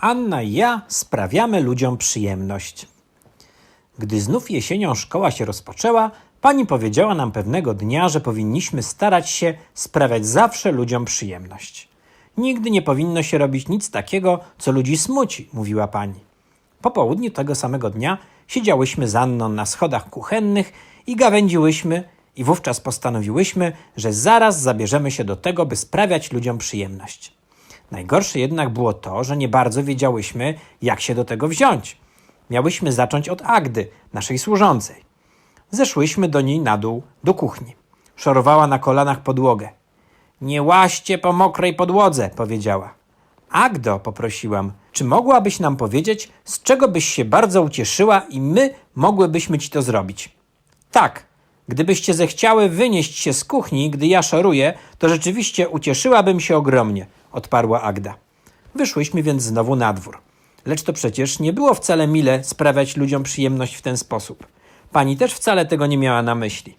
Anna i ja sprawiamy ludziom przyjemność. Gdy znów jesienią szkoła się rozpoczęła, pani powiedziała nam pewnego dnia, że powinniśmy starać się sprawiać zawsze ludziom przyjemność. Nigdy nie powinno się robić nic takiego, co ludzi smuci, mówiła pani. Po południu tego samego dnia siedziałyśmy z Anną na schodach kuchennych i gawędziłyśmy i wówczas postanowiłyśmy, że zaraz zabierzemy się do tego, by sprawiać ludziom przyjemność. Najgorsze jednak było to, że nie bardzo wiedziałyśmy, jak się do tego wziąć. Miałyśmy zacząć od Agdy, naszej służącej. Zeszłyśmy do niej na dół, do kuchni. Szorowała na kolanach podłogę. Nie łaźcie po mokrej podłodze, powiedziała. Agdo, poprosiłam, czy mogłabyś nam powiedzieć, z czego byś się bardzo ucieszyła i my mogłybyśmy ci to zrobić? Tak, gdybyście zechciały wynieść się z kuchni, gdy ja szoruję, to rzeczywiście ucieszyłabym się ogromnie, odparła Agda. Wyszłyśmy więc znowu na dwór. Lecz to przecież nie było wcale mile sprawiać ludziom przyjemność w ten sposób. Pani też wcale tego nie miała na myśli.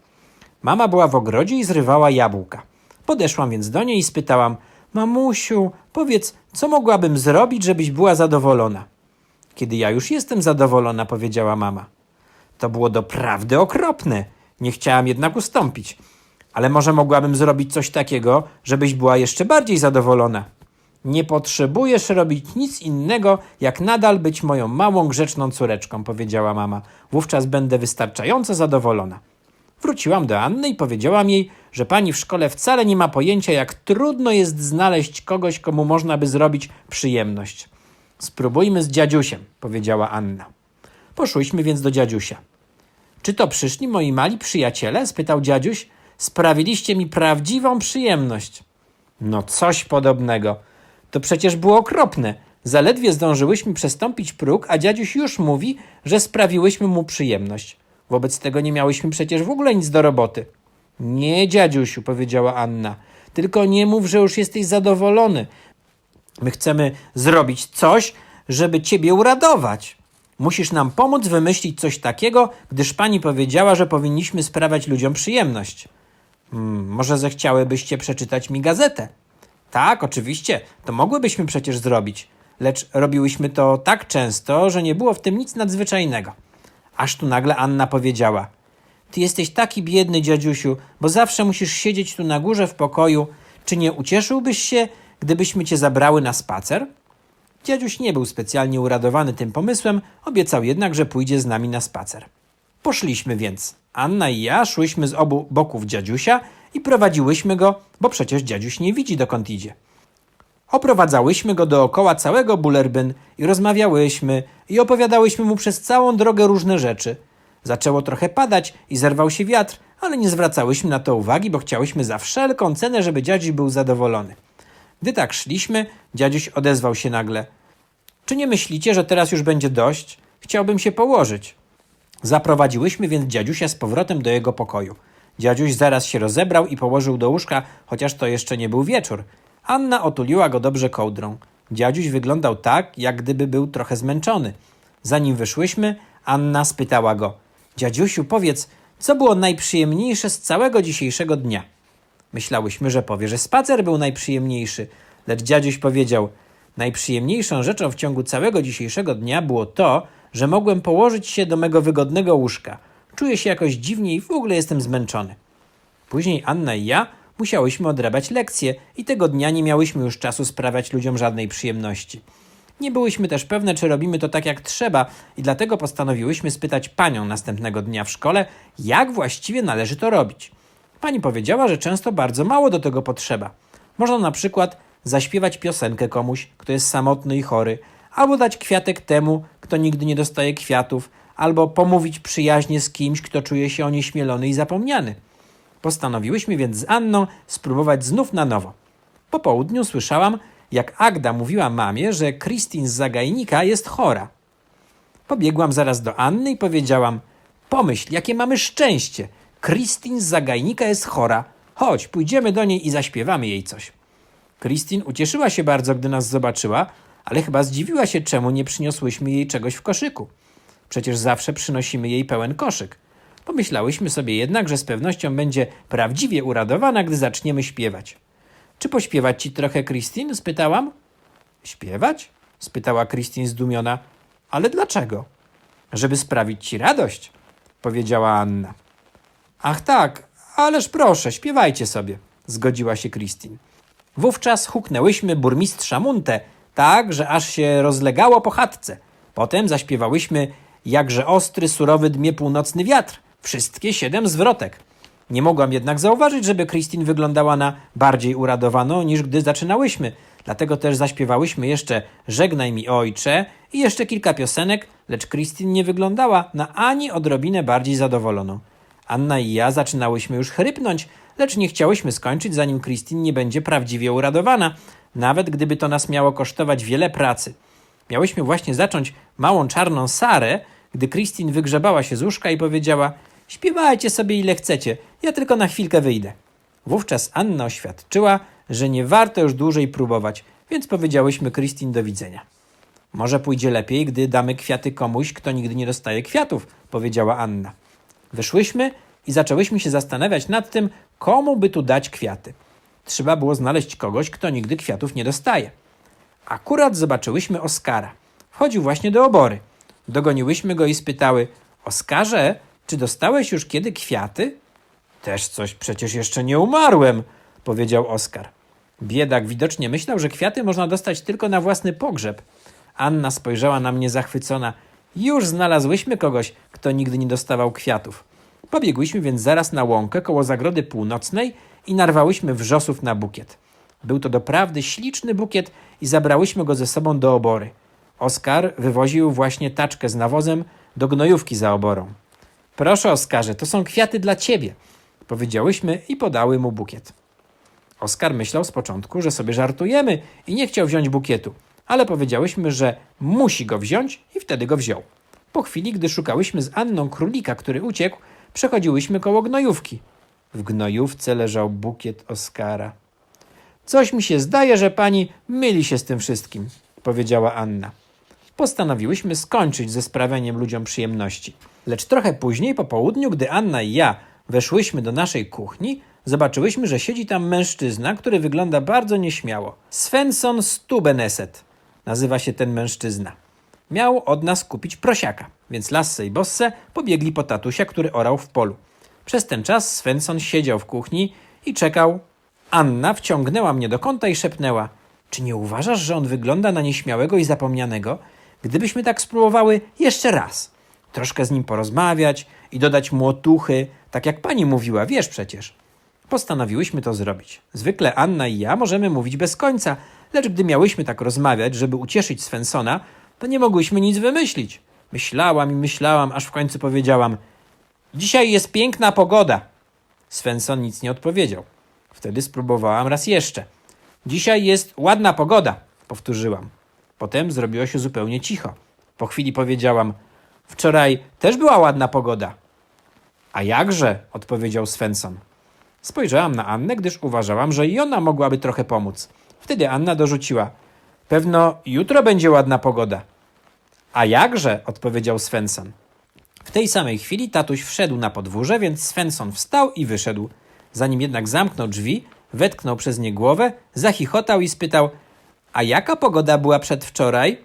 Mama była w ogrodzie i zrywała jabłka. Podeszłam więc do niej i spytałam: Mamusiu, powiedz, co mogłabym zrobić, żebyś była zadowolona? Kiedy ja już jestem zadowolona, powiedziała mama. To było doprawdy okropne. Nie chciałam jednak ustąpić. Ale może mogłabym zrobić coś takiego, żebyś była jeszcze bardziej zadowolona. Nie potrzebujesz robić nic innego, jak nadal być moją małą, grzeczną córeczką, powiedziała mama. Wówczas będę wystarczająco zadowolona. Wróciłam do Anny i powiedziałam jej, że pani w szkole wcale nie ma pojęcia, jak trudno jest znaleźć kogoś, komu można by zrobić przyjemność. Spróbujmy z dziadziusiem, powiedziała Anna. Poszłyśmy więc do dziadziusia. Czy to przyszli moi mali przyjaciele? spytał dziadziuś. Sprawiliście mi prawdziwą przyjemność. No coś podobnego. To przecież było okropne. Zaledwie zdążyłyśmy przestąpić próg, a dziadziuś już mówi, że sprawiłyśmy mu przyjemność. Wobec tego nie miałyśmy przecież w ogóle nic do roboty. Nie, dziadziusiu, powiedziała Anna. Tylko nie mów, że już jesteś zadowolony. My chcemy zrobić coś, żeby ciebie uradować. Musisz nam pomóc wymyślić coś takiego, gdyż pani powiedziała, że powinniśmy sprawiać ludziom przyjemność. Hmm, może zechciałybyście przeczytać mi gazetę? Tak, oczywiście, to mogłybyśmy przecież zrobić, lecz robiłyśmy to tak często, że nie było w tym nic nadzwyczajnego. Aż tu nagle Anna powiedziała: Ty jesteś taki biedny, dziadziusiu, bo zawsze musisz siedzieć tu na górze w pokoju. Czy nie ucieszyłbyś się, gdybyśmy cię zabrały na spacer? Dziadziuś nie był specjalnie uradowany tym pomysłem, obiecał jednak, że pójdzie z nami na spacer. Poszliśmy więc. Anna i ja szłyśmy z obu boków dziadziusia i prowadziłyśmy go, bo przecież dziadziuś nie widzi dokąd idzie. Oprowadzałyśmy go dookoła całego Bullerbyn i rozmawiałyśmy i opowiadałyśmy mu przez całą drogę różne rzeczy. Zaczęło trochę padać i zerwał się wiatr, ale nie zwracałyśmy na to uwagi, bo chciałyśmy za wszelką cenę, żeby dziadziuś był zadowolony. Gdy tak szliśmy, dziadziuś odezwał się nagle. Czy nie myślicie, że teraz już będzie dość? Chciałbym się położyć. Zaprowadziłyśmy więc dziadziusia z powrotem do jego pokoju. Dziadziuś zaraz się rozebrał i położył do łóżka, chociaż to jeszcze nie był wieczór. Anna otuliła go dobrze kołdrą. Dziadziuś wyglądał tak, jak gdyby był trochę zmęczony. Zanim wyszłyśmy, Anna spytała go: Dziadziusiu, powiedz, co było najprzyjemniejsze z całego dzisiejszego dnia? Myślałyśmy, że powie, że spacer był najprzyjemniejszy, lecz dziadziuś powiedział: Najprzyjemniejszą rzeczą w ciągu całego dzisiejszego dnia było to, że mogłem położyć się do mego wygodnego łóżka. Czuję się jakoś dziwnie i w ogóle jestem zmęczony. Później Anna i ja musiałyśmy odrabiać lekcje i tego dnia nie miałyśmy już czasu sprawiać ludziom żadnej przyjemności. Nie byłyśmy też pewne, czy robimy to tak jak trzeba i dlatego postanowiłyśmy spytać panią następnego dnia w szkole, jak właściwie należy to robić. Pani powiedziała, że często bardzo mało do tego potrzeba. Można na przykład zaśpiewać piosenkę komuś, kto jest samotny i chory, albo dać kwiatek temu, kto nigdy nie dostaje kwiatów, albo pomówić przyjaźnie z kimś, kto czuje się onieśmielony i zapomniany. Postanowiłyśmy więc z Anną spróbować znów na nowo. Po południu słyszałam, jak Agda mówiła mamie, że Christine z zagajnika jest chora. Pobiegłam zaraz do Anny i powiedziałam: Pomyśl, jakie mamy szczęście! Christine z zagajnika jest chora. Chodź, pójdziemy do niej i zaśpiewamy jej coś. Christine ucieszyła się bardzo, gdy nas zobaczyła, ale chyba zdziwiła się, czemu nie przyniosłyśmy jej czegoś w koszyku. Przecież zawsze przynosimy jej pełen koszyk. Pomyślałyśmy sobie jednak, że z pewnością będzie prawdziwie uradowana, gdy zaczniemy śpiewać. Czy pośpiewać ci trochę, Christine? spytałam. Śpiewać? spytała Christine zdumiona. Ale dlaczego? Żeby sprawić ci radość, powiedziała Anna. Ach tak, ależ proszę, śpiewajcie sobie, zgodziła się Christine. Wówczas huknęłyśmy burmistrza Muntę, tak, że aż się rozlegało po chatce. Potem zaśpiewałyśmy jakże ostry, surowy dmie północny wiatr. Wszystkie siedem zwrotek. Nie mogłam jednak zauważyć, żeby Christine wyglądała na bardziej uradowaną niż gdy zaczynałyśmy. Dlatego też zaśpiewałyśmy jeszcze Żegnaj mi ojcze i jeszcze kilka piosenek, lecz Christine nie wyglądała na ani odrobinę bardziej zadowoloną. Anna i ja zaczynałyśmy już chrypnąć, lecz nie chciałyśmy skończyć, zanim Christine nie będzie prawdziwie uradowana, nawet gdyby to nas miało kosztować wiele pracy. Miałyśmy właśnie zacząć małą czarną Sarę, gdy Christine wygrzebała się z łóżka i powiedziała Śpiewajcie sobie ile chcecie, ja tylko na chwilkę wyjdę. Wówczas Anna oświadczyła, że nie warto już dłużej próbować, więc powiedziałyśmy Christine do widzenia. Może pójdzie lepiej, gdy damy kwiaty komuś, kto nigdy nie dostaje kwiatów, powiedziała Anna. Wyszłyśmy i zaczęłyśmy się zastanawiać nad tym, komu by tu dać kwiaty. Trzeba było znaleźć kogoś, kto nigdy kwiatów nie dostaje. Akurat zobaczyłyśmy Oskara. Wchodził właśnie do obory. Dogoniłyśmy go i spytały: Oskarze, czy dostałeś już kiedy kwiaty? Też coś, przecież jeszcze nie umarłem, powiedział Oskar. Biedak widocznie myślał, że kwiaty można dostać tylko na własny pogrzeb. Anna spojrzała na mnie zachwycona. Już znalazłyśmy kogoś, kto nigdy nie dostawał kwiatów. Pobiegłyśmy więc zaraz na łąkę koło zagrody północnej i narwałyśmy wrzosów na bukiet. Był to doprawdy śliczny bukiet i zabrałyśmy go ze sobą do obory. Oskar wywoził właśnie taczkę z nawozem do gnojówki za oborą. Proszę, Oskarze, to są kwiaty dla ciebie, powiedziałyśmy i podały mu bukiet. Oskar myślał z początku, że sobie żartujemy i nie chciał wziąć bukietu, ale powiedziałyśmy, że musi go wziąć i wtedy go wziął. Po chwili, gdy szukałyśmy z Anną królika, który uciekł, przechodziłyśmy koło gnojówki. W gnojówce leżał bukiet Oskara. Coś mi się zdaje, że pani myli się z tym wszystkim, powiedziała Anna. Postanowiłyśmy skończyć ze sprawianiem ludziom przyjemności. Lecz trochę później, po południu, gdy Anna i ja weszłyśmy do naszej kuchni, zobaczyłyśmy, że siedzi tam mężczyzna, który wygląda bardzo nieśmiało. Svensson Stubeneset nazywa się ten mężczyzna. Miał od nas kupić prosiaka, więc Lasse i Bosse pobiegli po tatusia, który orał w polu. Przez ten czas Svensson siedział w kuchni i czekał. Anna wciągnęła mnie do kąta i szepnęła: Czy nie uważasz, że on wygląda na nieśmiałego i zapomnianego? Gdybyśmy tak spróbowały jeszcze raz, troszkę z nim porozmawiać i dodać mu otuchy, tak jak pani mówiła, wiesz przecież. Postanowiłyśmy to zrobić. Zwykle Anna i ja możemy mówić bez końca, lecz gdy miałyśmy tak rozmawiać, żeby ucieszyć Svensona, to nie mogłyśmy nic wymyślić. Myślałam i myślałam, aż w końcu powiedziałam: Dzisiaj jest piękna pogoda. Svensson nic nie odpowiedział. Wtedy spróbowałam raz jeszcze. Dzisiaj jest ładna pogoda, powtórzyłam. Potem zrobiło się zupełnie cicho. Po chwili powiedziałam: Wczoraj też była ładna pogoda. A jakże? odpowiedział Svensson. Spojrzałam na Annę, gdyż uważałam, że i ona mogłaby trochę pomóc. Wtedy Anna dorzuciła: Pewno jutro będzie ładna pogoda. A jakże? odpowiedział Svensson. W tej samej chwili tatuś wszedł na podwórze, więc Svensson wstał i wyszedł. Zanim jednak zamknął drzwi, wetknął przez nie głowę, zachichotał i spytał: A jaka pogoda była przedwczoraj?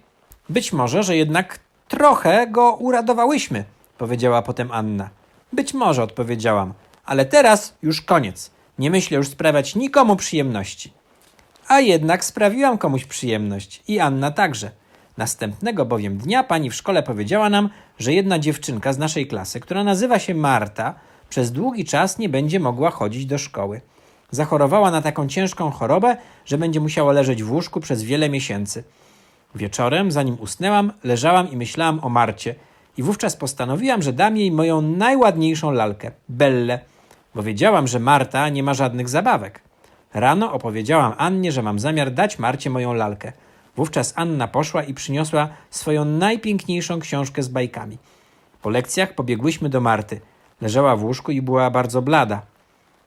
Być może, że jednak trochę go uradowałyśmy, powiedziała potem Anna. Być może, odpowiedziałam, ale teraz już koniec. Nie myślę już sprawiać nikomu przyjemności. A jednak sprawiłam komuś przyjemność i Anna także. Następnego bowiem dnia pani w szkole powiedziała nam, że jedna dziewczynka z naszej klasy, która nazywa się Marta, przez długi czas nie będzie mogła chodzić do szkoły. Zachorowała na taką ciężką chorobę, że będzie musiała leżeć w łóżku przez wiele miesięcy. Wieczorem, zanim usnęłam, leżałam i myślałam o Marcie i wówczas postanowiłam, że dam jej moją najładniejszą lalkę, Bellę, bo wiedziałam, że Marta nie ma żadnych zabawek. Rano opowiedziałam Annie, że mam zamiar dać Marcie moją lalkę. Wówczas Anna poszła i przyniosła swoją najpiękniejszą książkę z bajkami. Po lekcjach pobiegłyśmy do Marty. Leżała w łóżku i była bardzo blada.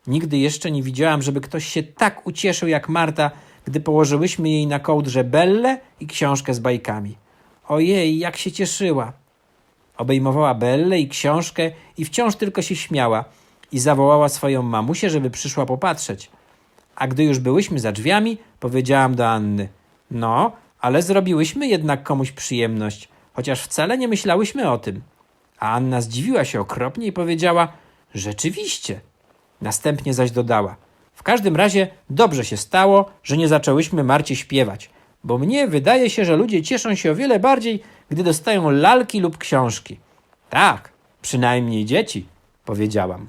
Nigdy jeszcze nie widziałam, żeby ktoś się tak ucieszył jak Marta, gdy położyłyśmy jej na kołdrze Bellę i książkę z bajkami. Ojej, jak się cieszyła! Obejmowała Bellę i książkę i wciąż tylko się śmiała i zawołała swoją mamusię, żeby przyszła popatrzeć. A gdy już byłyśmy za drzwiami, powiedziałam do Anny: No, ale zrobiłyśmy jednak komuś przyjemność, chociaż wcale nie myślałyśmy o tym. A Anna zdziwiła się okropnie i powiedziała: Rzeczywiście. Następnie zaś dodała: W każdym razie dobrze się stało, że nie zaczęłyśmy Marcie śpiewać, bo mnie wydaje się, że ludzie cieszą się o wiele bardziej, gdy dostają lalki lub książki. Tak, przynajmniej dzieci, powiedziałam.